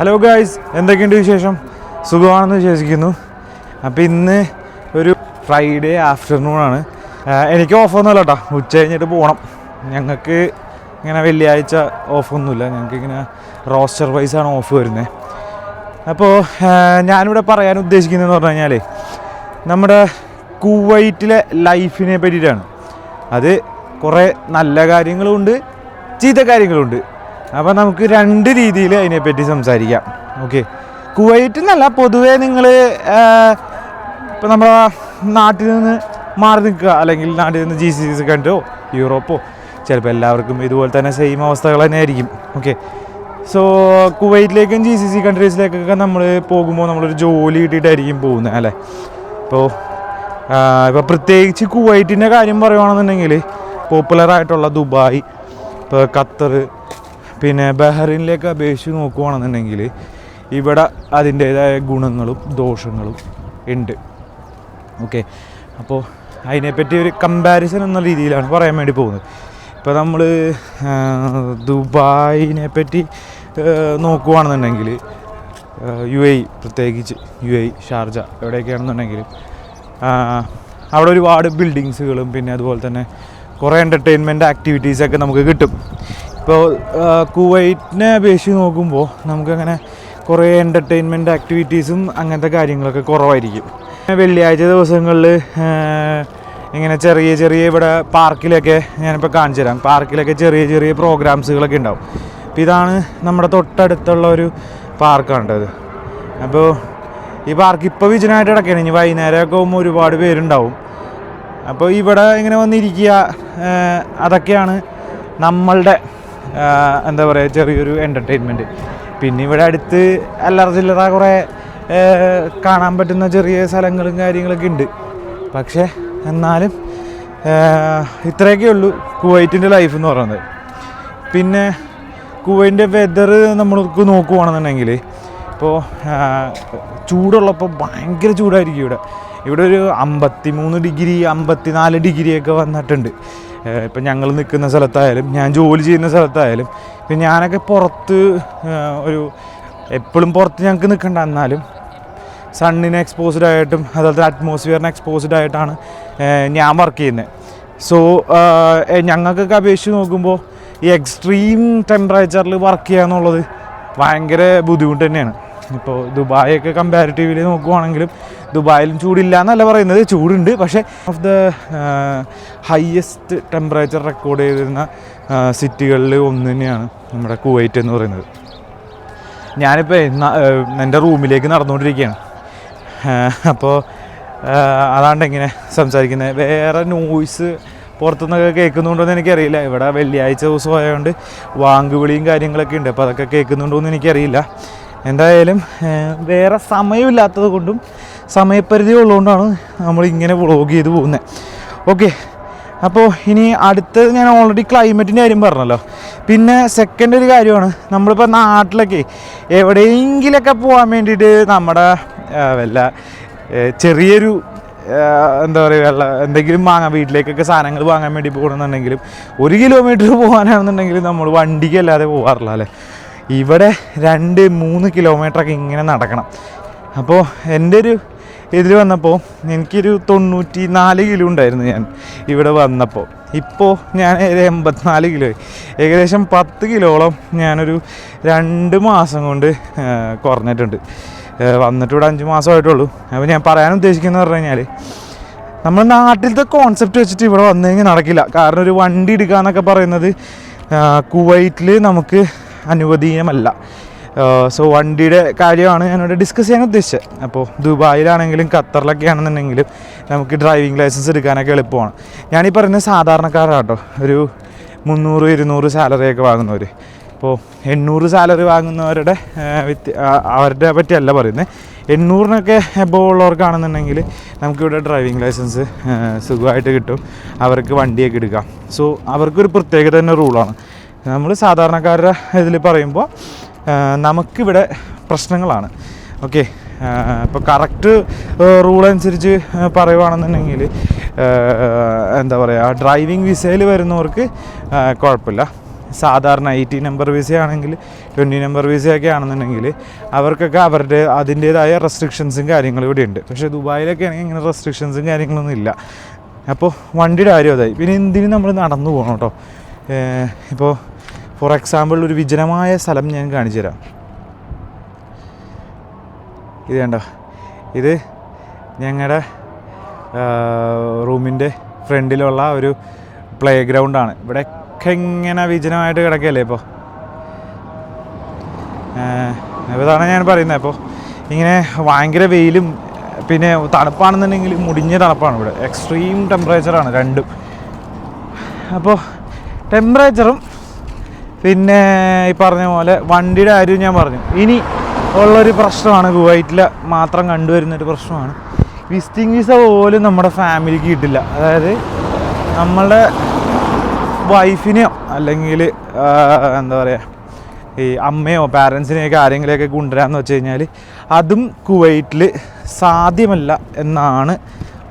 Hello guys എന്തൊക്കെയുണ്ട് വിശേഷം? സുഖമാണെന്ന് വിശ്വസിക്കുന്നു. അപ്പോൾ ഇന്ന് ഒരു ഫ്രൈഡേ ആഫ്റ്റർനൂൺ ആണ്. എനിക്ക് ഓഫൊന്നുമല്ല കേട്ടോ ഉച്ച കഴിഞ്ഞിട്ട് പോകണം ഞങ്ങൾക്ക് ഇങ്ങനെ വെള്ളിയാഴ്ച ഓഫൊന്നുമില്ല ഞങ്ങൾക്ക് ഇങ്ങനെ റോസ്റ്റർ വൈസ് ആണ് ഓഫ് വരുന്നത് അപ്പോൾ ഞാനിവിടെ പറയാൻ ഉദ്ദേശിക്കുന്നതെന്ന് പറഞ്ഞു കഴിഞ്ഞാൽ നമ്മുടെ കുവൈറ്റിലെ ലൈഫിനെ പറ്റിയിട്ടാണ്. അത് കുറേ നല്ല കാര്യങ്ങളുമുണ്ട് ചീത്ത കാര്യങ്ങളുമുണ്ട് അപ്പോൾ നമുക്ക് രണ്ട് രീതിയിൽ അതിനെപ്പറ്റി സംസാരിക്കാം. ഓക്കെ കുവൈറ്റ് എന്നല്ല പൊതുവേ നിങ്ങൾ ഇപ്പോൾ നമ്മുടെ നാട്ടിൽ നിന്ന് മാറി നിൽക്കുക. അല്ലെങ്കിൽ നാട്ടിൽ നിന്ന് ജി സി സി കണ്ടോ യൂറോപ്പോ. ചിലപ്പോൾ എല്ലാവർക്കും ഇതുപോലെ തന്നെ സെയിം അവസ്ഥകൾ തന്നെ ആയിരിക്കും ഓക്കെ സോ കുവൈറ്റിലേക്കും ജി സി സി കൺട്രീസിലേക്കൊക്കെ നമ്മൾ പോകുമ്പോൾ നമ്മളൊരു ജോലി കിട്ടിയിട്ടായിരിക്കും പോകുന്നത് അല്ലേ? ഇപ്പോൾ ഇപ്പോൾ പ്രത്യേകിച്ച് കുവൈറ്റിന്റെ കാര്യം പറയുകയാണെന്നുണ്ടെങ്കിൽ പോപ്പുലറായിട്ടുള്ള ദുബായ് ഇപ്പോൾ ഖത്തർ പിന്നെ ബഹ്റിനിലേക്ക് അപേക്ഷിച്ച് നോക്കുകയാണെന്നുണ്ടെങ്കിൽ ഇവിടെ അതിന്റേതായ ഗുണങ്ങളും ദോഷങ്ങളും ഉണ്ട്. ഓക്കെ. അപ്പോൾ അതിനെപ്പറ്റി ഒരു കമ്പാരിസൺ എന്ന രീതിയിലാണ് പറയാൻ വേണ്ടി പോകുന്നത്. ഇപ്പോൾ നമ്മൾ ദുബായിനെ പറ്റി നോക്കുകയാണെന്നുണ്ടെങ്കിൽ യു എ പ്രത്യേകിച്ച് യു എ ഷാർജ എവിടെയൊക്കെയാണെന്നുണ്ടെങ്കിൽ അവിടെ ഒരുപാട് ബിൽഡിങ്സുകളും പിന്നെ അതുപോലെ തന്നെ കുറേ എന്റർടൈൻമെന്റ് ആക്ടിവിറ്റീസൊക്കെ നമുക്ക് കിട്ടും. ഇപ്പോൾ കുവൈറ്റിനെ അപേക്ഷിച്ച് നോക്കുമ്പോൾ നമുക്കങ്ങനെ കുറേ എന്റർടൈൻമെന്റ് ആക്ടിവിറ്റീസും അങ്ങനത്തെ കാര്യങ്ങളൊക്കെ കുറവായിരിക്കും. വെള്ളിയാഴ്ച ദിവസങ്ങളിൽ ഇങ്ങനെ ചെറിയ ചെറിയ ഇവിടെ പാർക്കിലൊക്കെ ഞാനിപ്പോൾ കാണിച്ചു തരാം. പാർക്കിലൊക്കെ ചെറിയ ചെറിയ പ്രോഗ്രാംസുകളൊക്കെ ഉണ്ടാവും. അപ്പോൾ ഇതാണ് നമ്മുടെ തൊട്ടടുത്തുള്ള ഒരു പാർക്കാണ് ഇത് അപ്പോൾ ഈ പാർക്ക് ഇപ്പോൾ വിജനായിട്ട് കിടക്കുകയാണ് ഇനി വൈകുന്നേരമൊക്കെ ആകുമ്പോൾ ഒരുപാട് പേരുണ്ടാവും. അപ്പോൾ ഇവിടെ ഇങ്ങനെ വന്നിരിക്കുക അതൊക്കെയാണ് നമ്മളുടെ എന്താ പറയുക ചെറിയൊരു എന്റർടൈൻമെന്റ് പിന്നെ ഇവിടെ അടുത്ത് അല്ലറ ചില്ലറ കുറേ കാണാൻ പറ്റുന്ന ചെറിയ സ്ഥലങ്ങളും കാര്യങ്ങളൊക്കെ ഉണ്ട്. പക്ഷേ എന്നാലും ഇത്രയൊക്കെ ഉള്ളൂ കുവൈറ്റിന്റെ ലൈഫ് എന്ന് പറയുന്നത്. പിന്നെ കുവൈറ്റിന്റെ വെതർ നമ്മൾക്ക് നോക്കുവാണെന്നുണ്ടെങ്കിൽ ഇപ്പോൾ ചൂടുള്ളപ്പോൾ ഭയങ്കര ചൂടായിരിക്കും ഇവിടെ. ഇവിടെ ഒരു അമ്പത്തി മൂന്ന് ഡിഗ്രി അമ്പത്തി നാല് ഡിഗ്രിയൊക്കെ വന്നിട്ടുണ്ട്. ഇപ്പം ഞങ്ങൾ നിൽക്കുന്ന സ്ഥലത്തായാലും ഞാൻ ജോലി ചെയ്യുന്ന സ്ഥലത്തായാലും ഇപ്പം ഞാനൊക്കെ പുറത്ത് ഒരു എപ്പോഴും പുറത്ത് ഞങ്ങൾക്ക് നിൽക്കണ്ട. എന്നാലും സണ്ണിന് എക്സ്പോസ്ഡ് ആയിട്ടും അതുപോലെ അറ്റ്മോസ്ഫിയറിന് എക്സ്പോസ്ഡ് ആയിട്ടാണ് ഞാൻ വർക്ക് ചെയ്യുന്നത്. സോ ഞങ്ങൾക്കൊക്കെ അപേക്ഷിച്ച് നോക്കുമ്പോൾ ഈ എക്സ്ട്രീം ടെമ്പറേച്ചറിൽ വർക്ക് ചെയ്യുക എന്നുള്ളത് ഭയങ്കര ബുദ്ധിമുട്ട് തന്നെയാണ്. ഇപ്പോൾ ദുബായൊക്കെ കമ്പാരിറ്റീവ്ലി നോക്കുവാണെങ്കിലും ദുബായിലും ചൂടില്ല എന്നല്ല പറയുന്നത്. ചൂടുണ്ട്. പക്ഷേ of the highest temperature record ചെയ്തിരുന്ന സിറ്റികളിൽ ഒന്ന് തന്നെയാണ് നമ്മുടെ കുവൈറ്റ് എന്ന് പറയുന്നത്. ഞാനിപ്പോൾ എന്റെ റൂമിലേക്ക് നടന്നുകൊണ്ടിരിക്കുകയാണ്. അപ്പോൾ അതാണ്ട് എങ്ങനെ സംസാരിക്കുന്നത് വേറെ നോയ്സ് പുറത്തുനിന്നൊക്കെ കേൾക്കുന്നുണ്ടോ എന്ന് എനിക്കറിയില്ല. ഇവിടെ വെള്ളിയാഴ്ച ദിവസം ആയതുകൊണ്ട് വാങ്ങുവിളിയും കാര്യങ്ങളൊക്കെ ഉണ്ട്. അപ്പോൾ അതൊക്കെ കേൾക്കുന്നുണ്ടോ എന്ന് എനിക്കറിയില്ല. എന്തായാലും വേറെ സമയമില്ലാത്തത് കൊണ്ടും സമയപരിധി ഉള്ളതുകൊണ്ടാണ് നമ്മൾ ഇങ്ങനെ വ്ളോഗ് ചെയ്ത് പോകുന്നത് ഓക്കെ അപ്പോൾ ഇനി അടുത്തത് ഞാൻ ഓൾറെഡി ക്ലൈമറ്റിന്റെ കാര്യം പറഞ്ഞല്ലോ. പിന്നെ സെക്കൻഡ് ഒരു കാര്യമാണ് നമ്മളിപ്പോൾ നാട്ടിലൊക്കെ എവിടെയെങ്കിലൊക്കെ പോകാൻ വേണ്ടിയിട്ട് നമ്മുടെ വല്ല ചെറിയൊരു എന്താ പറയുക വെള്ള എന്തെങ്കിലും വാങ്ങാൻ വീട്ടിലേക്കൊക്കെ സാധനങ്ങൾ വാങ്ങാൻ വേണ്ടി പോകണമെന്നുണ്ടെങ്കിലും ഒരു കിലോമീറ്റർ പോകാനാണെന്നുണ്ടെങ്കിൽ നമ്മൾ വണ്ടിക്കല്ലാതെ പോകാറില്ല അല്ലേ? ഇവിടെ രണ്ട് മൂന്ന് കിലോമീറ്ററൊക്കെ ഇങ്ങനെ നടക്കണം. അപ്പോൾ എന്റെ ഒരു ഇതിൽ വന്നപ്പോൾ എനിക്കൊരു തൊണ്ണൂറ്റി നാല് കിലോ ഉണ്ടായിരുന്നു ഞാൻ ഇവിടെ വന്നപ്പോൾ ഇപ്പോൾ ഞാൻ ഒരു എൺപത്തിനാല് കിലോ. ഏകദേശം പത്ത് കിലോളം ഞാനൊരു രണ്ട് മാസം കൊണ്ട് കുറഞ്ഞിട്ടുണ്ട്. വന്നിട്ട് ഇവിടെ അഞ്ച് മാസമായിട്ടുള്ളൂ അപ്പോൾ ഞാൻ പറയാൻ ഉദ്ദേശിക്കുന്നത് പറഞ്ഞു കഴിഞ്ഞാൽ നമ്മൾ നാട്ടിലത്തെ കോൺസെപ്റ്റ് വെച്ചിട്ട് ഇവിടെ വന്നു കഴിഞ്ഞാൽ നടക്കില്ല. കാരണം ഒരു വണ്ടി എടുക്കുക എന്നൊക്കെ പറയുന്നത് കുവൈറ്റിൽ നമുക്ക് അനുവദനീയമല്ല സോ വണ്ടിയുടെ കാര്യമാണ് ഞാനിവിടെ ഡിസ്കസ് ചെയ്യാൻ ഉദ്ദേശിച്ചത്. അപ്പോൾ ദുബായിലാണെങ്കിലും ഖത്തറിലൊക്കെ ആണെന്നുണ്ടെങ്കിലും നമുക്ക് ഡ്രൈവിംഗ് ലൈസൻസ് എടുക്കാനൊക്കെ എളുപ്പമാണ്. ഞാനീ പറയുന്ന സാധാരണക്കാരാട്ടോ. ഒരു മുന്നൂറ് ഇരുന്നൂറ് സാലറിയൊക്കെ വാങ്ങുന്നവർ ഇപ്പോൾ എണ്ണൂറ് സാലറി വാങ്ങുന്നവരുടെ അവരുടെ പറ്റിയല്ല പറയുന്നത് എണ്ണൂറിനൊക്കെ എബോ ഉള്ളവർക്കാണെന്നുണ്ടെങ്കിൽ നമുക്കിവിടെ ഡ്രൈവിംഗ് ലൈസൻസ് സുഖമായിട്ട് കിട്ടും. അവർക്ക് വണ്ടിയൊക്കെ എടുക്കാം. സോ അവർക്കൊരു പ്രത്യേകത തന്നെ റൂളാണ് നമ്മൾ സാധാരണക്കാരുടെ ഇതിൽ പറയുമ്പോൾ നമുക്കിവിടെ പ്രശ്നങ്ങളാണ്. ഓക്കെ ഇപ്പോൾ കറക്റ്റ് റൂൾ അനുസരിച്ച് പറയുവാണെന്നുണ്ടെങ്കിൽ എന്താ പറയുക ഡ്രൈവിംഗ് വിസയിൽ വരുന്നവർക്ക് കുഴപ്പമില്ല. സാധാരണ എയ്റ്റി നമ്പർ വിസ ആണെങ്കിൽ ട്വന്റി നമ്പർ വിസയൊക്കെ ആണെന്നുണ്ടെങ്കിൽ അവർക്കൊക്കെ അവരുടെ അതിന്റേതായ റെസ്ട്രിക്ഷൻസും കാര്യങ്ങളും ഇവിടെ ഉണ്ട്. പക്ഷേ ദുബായിലൊക്കെ ആണെങ്കിൽ ഇങ്ങനെ റെസ്ട്രിക്ഷൻസും കാര്യങ്ങളൊന്നും ഇല്ല. അപ്പോൾ വണ്ടിയുടെ കാര്യം അതായി. പിന്നെ എന്തിനും നമ്മൾ നടന്നു പോകണം കേട്ടോ. ഇപ്പോൾ ഫോർ എക്സാമ്പിൾ ഒരു വിജനമായ സ്ഥലം ഞാൻ കാണിച്ചു തരാം. ഇത് കണ്ടോ? ഇത് ഞങ്ങളുടെ റൂമിന്റെ ഫ്രണ്ടിലുള്ള ഒരു പ്ലേ ഗ്രൗണ്ടാണ് ഇവിടെയൊക്കെ ഇങ്ങനെ വിജനമായിട്ട് കിടക്കുകയല്ലേ ഇപ്പോൾ ഇതാണ് ഞാൻ പറയുന്നത് അപ്പോൾ ഇങ്ങനെ ഭയങ്കര വെയിലും പിന്നെ തണുപ്പാണെന്നുണ്ടെങ്കിൽ മുടിഞ്ഞ തണുപ്പാണ് ഇവിടെ. എക്സ്ട്രീം ടെമ്പറേച്ചറാണ് രണ്ടും. അപ്പോൾ ടെമ്പറേച്ചറും പിന്നെ ഈ പറഞ്ഞ പോലെ വണ്ടിയുടെ കാര്യം ഞാൻ പറഞ്ഞു. ഇനി ഉള്ളൊരു പ്രശ്നമാണ് കുവൈറ്റിൽ മാത്രം കണ്ടുവരുന്നൊരു പ്രശ്നമാണ്. വിസിറ്റിംഗ് വിസ പോലും നമ്മുടെ ഫാമിലിക്ക് കിട്ടില്ല. അതായത് നമ്മളുടെ വൈഫിനെയോ അല്ലെങ്കിൽ എന്താ പറയുക ഈ അമ്മയോ പാരൻസിനെയൊക്കെ ആരെങ്കിലുമൊക്കെ കൊണ്ടുവരാമെന്ന് വെച്ച് കഴിഞ്ഞാൽ അതും കുവൈറ്റിൽ സാധ്യമല്ല എന്നാണ്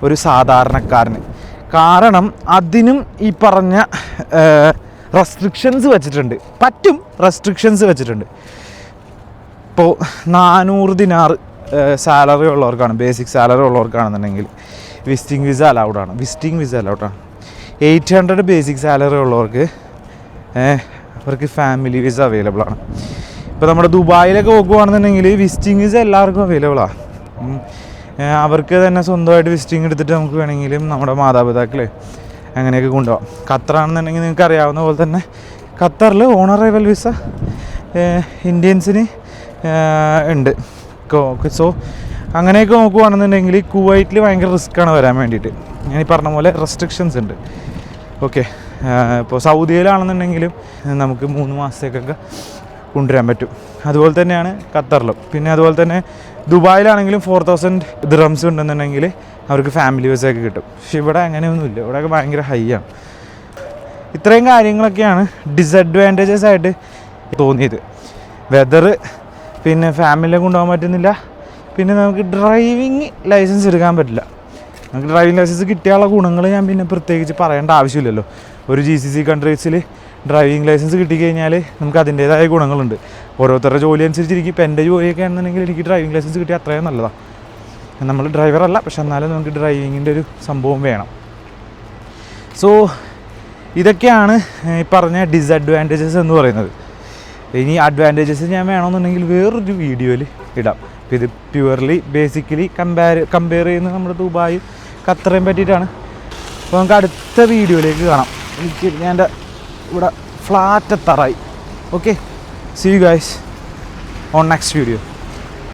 ഒരു സാധാരണക്കാരന്. കാരണം അതിനും ഈ പറഞ്ഞ റെസ്ട്രിക്ഷൻസ് വെച്ചിട്ടുണ്ട്. പറ്റും റെസ്ട്രിക്ഷൻസ് വെച്ചിട്ടുണ്ട്. ഇപ്പോൾ നാനൂറ് ദിനാറ് സാലറി ഉള്ളവർക്കാണ് ബേസിക് സാലറി ഉള്ളവർക്കാണെന്നുണ്ടെങ്കിൽ വിസിറ്റിംഗ് വിസ അലൗഡാണ് വിസിറ്റിംഗ് വിസ അലൗഡാണ് എയ്റ്റ് ഹൺഡ്രഡ് ബേസിക് സാലറി ഉള്ളവർക്ക് അവർക്ക് ഫാമിലി വിസ അവൈലബിൾ ആണ്. ഇപ്പോൾ നമ്മുടെ ദുബായിലൊക്കെ നോക്കുവാണെന്നുണ്ടെങ്കിൽ വിസിറ്റിംഗ് വിസ എല്ലാവർക്കും അവൈലബിൾ ആണ് അവർക്ക് തന്നെ സ്വന്തമായിട്ട് വിസിറ്റിംഗ് എടുത്തിട്ട് നമുക്ക് വേണമെങ്കിലും നമ്മുടെ മാതാപിതാക്കളെ അങ്ങനെയൊക്കെ കൊണ്ടുപോകാം ഖത്തറാണെന്നുണ്ടെങ്കിൽ നിങ്ങൾക്ക് അറിയാവുന്ന പോലെ തന്നെ ഖത്തറിൽ ഓണറൈവൽ വിസ ഇന്ത്യൻസിന് ഉണ്ട്. സോ അങ്ങനെയൊക്കെ നോക്കുകയാണെന്നുണ്ടെങ്കിൽ കുവൈറ്റിൽ ഭയങ്കര റിസ്ക്കാണ് വരാൻ വേണ്ടിയിട്ട്. ഞാൻ ഈ പറഞ്ഞ പോലെ റെസ്ട്രിക്ഷൻസ് ഉണ്ട്. ഓക്കെ ഇപ്പോൾ സൗദിയിലാണെന്നുണ്ടെങ്കിലും നമുക്ക് മൂന്ന് മാസത്തേക്കൊക്കെ കൊണ്ടുവരാൻ പറ്റും. അതുപോലെ തന്നെയാണ് ഖത്തറിലും. പിന്നെ അതുപോലെ തന്നെ ദുബായിലാണെങ്കിലും ഫോർ തൗസൻഡ് ദ്രംസ് ഉണ്ടെന്നുണ്ടെങ്കിൽ അവർക്ക് ഫാമിലി വിസയൊക്കെ കിട്ടും. പക്ഷെ ഇവിടെ അങ്ങനെയൊന്നുമില്ല. ഇവിടെയൊക്കെ ഭയങ്കര ഹൈ ആണ്. ഇത്രയും കാര്യങ്ങളൊക്കെയാണ് ഡിസഡ്വാന്റേജസ് ആയിട്ട് തോന്നിയത്. വെതർ പിന്നെ ഫാമിലിയെ കൊണ്ടുപോകാൻ പറ്റുന്നില്ല. പിന്നെ നമുക്ക് ഡ്രൈവിങ് ലൈസൻസ് എടുക്കാൻ പറ്റില്ല. നമുക്ക് ഡ്രൈവിംഗ് ലൈസൻസ് കിട്ടിയുള്ള ഗുണങ്ങൾ ഞാൻ പിന്നെ പ്രത്യേകിച്ച് പറയേണ്ട ആവശ്യമില്ലല്ലോ. ഒരു ജി സി സി കൺട്രീസിൽ ഡ്രൈവിംഗ് ലൈസൻസ് കിട്ടിക്കഴിഞ്ഞാൽ നമുക്ക് അതിന്റേതായ ഗുണങ്ങളുണ്ട്. ഓരോരുത്തരുടെ ജോലി അനുസരിച്ചിരിക്കും. ഇപ്പം എന്റെ ജോലിയൊക്കെ ആണെന്നുണ്ടെങ്കിൽ എനിക്ക് ഡ്രൈവിംഗ് ലൈസൻസ് കിട്ടിയാൽ അത്രയും നല്ലതാണ് നമ്മൾ ഡ്രൈവറല്ല പക്ഷെ എന്നാലും നമുക്ക് ഡ്രൈവിങ്ങിന്റെ ഒരു സംഭവം വേണം. സോ ഇതൊക്കെയാണ് ഈ പറഞ്ഞ ഡിസഡ്വാന്റേജസ് എന്ന് പറയുന്നത്. ഇനി അഡ്വാന്റേജസ് ഞാൻ വേണമെന്നുണ്ടെങ്കിൽ വേറൊരു വീഡിയോയിൽ ഇടാം. ഇത് പ്യുവർലി ബേസിക്കലി കമ്പയർ കമ്പയർ ചെയ്യുന്ന നമ്മുടെ ദുബായ് ഖത്തറയും പറ്റിയിട്ടാണ്. അപ്പോൾ നമുക്ക് അടുത്ത വീഡിയോയിലേക്ക് കാണാം. എനിക്ക് ഞാൻ എന്റെ ഇവിടെ flat തറായി okay see you guys on next video